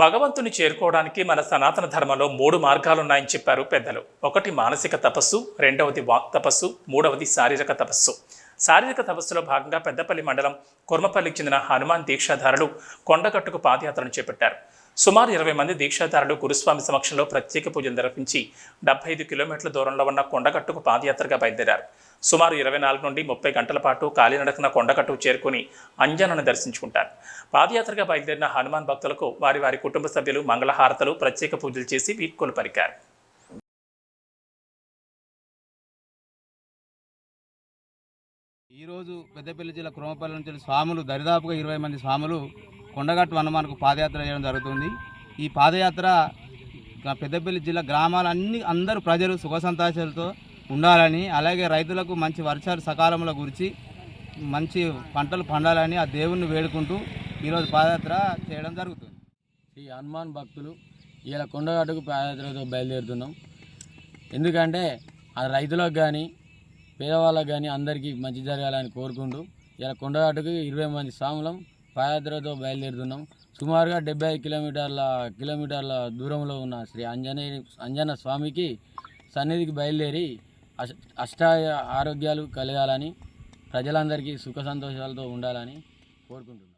భగవంతుని చేరుకోవడానికి మన సనాతన ధర్మంలో మూడు మార్గాలున్నాయని చెప్పారు పెద్దలు. ఒకటి మానసిక తపస్సు రెండవది వాక్ తపస్సు మూడవది శారీరక తపస్సు. శారీరక తపస్సులో భాగంగా పెద్దపల్లి మండలం కుర్మపల్లికి చెందిన హనుమాన్ దీక్షాధారులు కొండగట్టుకు పాదయాత్రను చేపట్టారు. సుమారు ఇరవై మంది దీక్షాధారులు గురుస్వామి సమక్షంలో ప్రత్యేక పూజలు నిర్వహించి డెబ్బై ఐదు కిలోమీటర్ల దూరంలో ఉన్న కొండగట్టుకు పాదయాత్రగా బయలుదేరారు. సుమారు ఇరవై నాలుగు నుండి ముప్పై గంటల పాటు కాలినడకన కొండగట్టుకు చేరుకుని అంజనను దర్శించుకుంటారు. పాదయాత్రగా బయలుదేరిన హనుమాన్ భక్తులకు వారి వారి కుటుంబ సభ్యులు మంగళహారతలు ప్రత్యేక పూజలు చేసి వీడ్కోలు పలికారు. ఈరోజు పెద్దపల్లి జిల్లా క్రోమపల్లి నుంచి స్వాములు దరిదాపుగా ఇరవై మంది స్వాములు కొండగట్టు హనుమాన్కు పాదయాత్ర చేయడం జరుగుతుంది. ఈ పాదయాత్ర పెద్దపల్లి జిల్లా గ్రామాలన్నీ అందరూ ప్రజలు సుఖ సంతోషాలతో ఉండాలని అలాగే రైతులకు మంచి వర్షాలు సకాలంలో గురించి మంచి పంటలు పండాలని ఆ దేవుణ్ణి వేడుకుంటూ ఈరోజు పాదయాత్ర చేయడం జరుగుతుంది. ఈ హనుమాన్ భక్తులు ఇలా కొండగట్టుకు పాదయాత్రతో బయలుదేరుతున్నాం. ఎందుకంటే ఆ రైతులకు కానీ పేదవాళ్ళకు కానీ అందరికీ మంచి జరగాలని కోరుకుంటూ ఇలా కొండగట్టుకు ఇరవై మంది స్వాములం పాదయాత్రతో బయలుదేరుతున్నాం. సుమారుగా డెబ్బై ఐదు కిలోమీటర్ల కిలోమీటర్ల దూరంలో ఉన్న శ్రీ ఆంజనేయ అంజన స్వామికి సన్నిధికి బయలుదేరి అష్ట అష్ట ఆరోగ్యాలు కలగాలని ప్రజలందరికీ సుఖ సంతోషాలతో ఉండాలని కోరుకుంటున్నాం.